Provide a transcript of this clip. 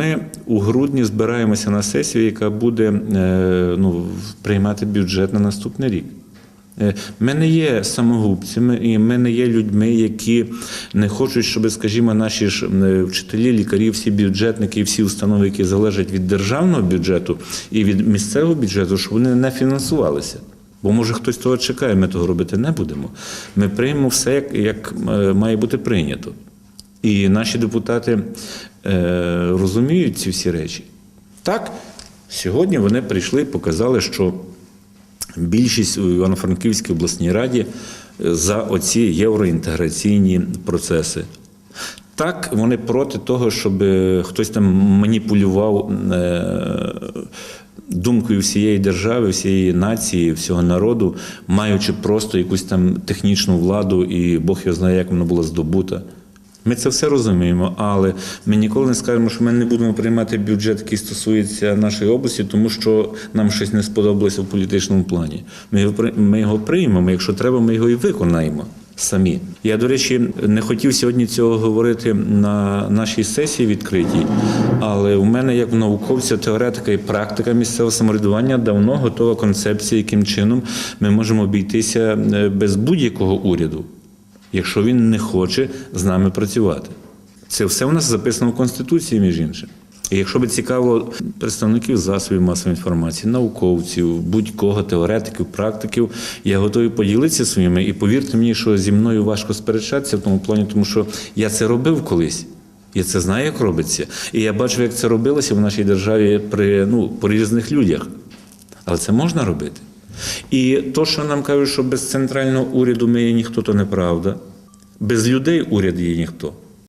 ми у грудні збираємося на сесію, яка буде е, ну, приймати бюджет на наступний рік. Е, Ми не є самогубцями, і ми не є людьми, які не хочуть, щоб, скажімо, наші ж е, вчителі, лікарі, всі бюджетники, всі установи, які залежать від державного бюджету і від місцевого бюджету, щоб вони не фінансувалися. Бо може хтось того чекає, ми того робити не будемо. Ми приймемо все, як, як має бути прийнято. І наші депутати розуміють ці всі речі. Так, сьогодні вони прийшли і показали, що більшість у Івано-Франківській обласній раді е, за оці євроінтеграційні процеси. Так, вони проти того, щоб е, хтось там маніпулював е, думкою всієї держави, всієї нації, всього народу, маючи просто якусь там технічну владу, і Бог його знає, як вона була здобута. Ми це все розуміємо, але ми ніколи не скажемо, що ми не будемо приймати бюджет, який стосується нашої області, тому що нам щось не сподобалося в політичному плані. Ми його, приймемо, якщо треба, ми його і виконаємо самі. Я, до речі, не хотів сьогодні цього говорити на нашій сесії відкритій, але у мене, як в науковця, теоретика і практика місцевого самоврядування давно готова концепція, яким чином ми можемо обійтися е, без будь-якого уряду якщо він не хоче з нами працювати. Це все у нас записано в Конституції, між іншим. І якщо би цікаво представників засобів масової інформації, науковців, будь-кого, теоретиків, практиків, я готовий поділитися своїми. І повірте мені, що зі мною важко сперечатися в тому плані, тому що я це робив колись. Я це знаю, як робиться. І я бачив, як це робилося в нашій державі при ну, по різних людях. Але це можна робити. І то, що нам кажуть, що без центрального уряду ми є ніхто, то неправда. Без людей уряд є ніхто.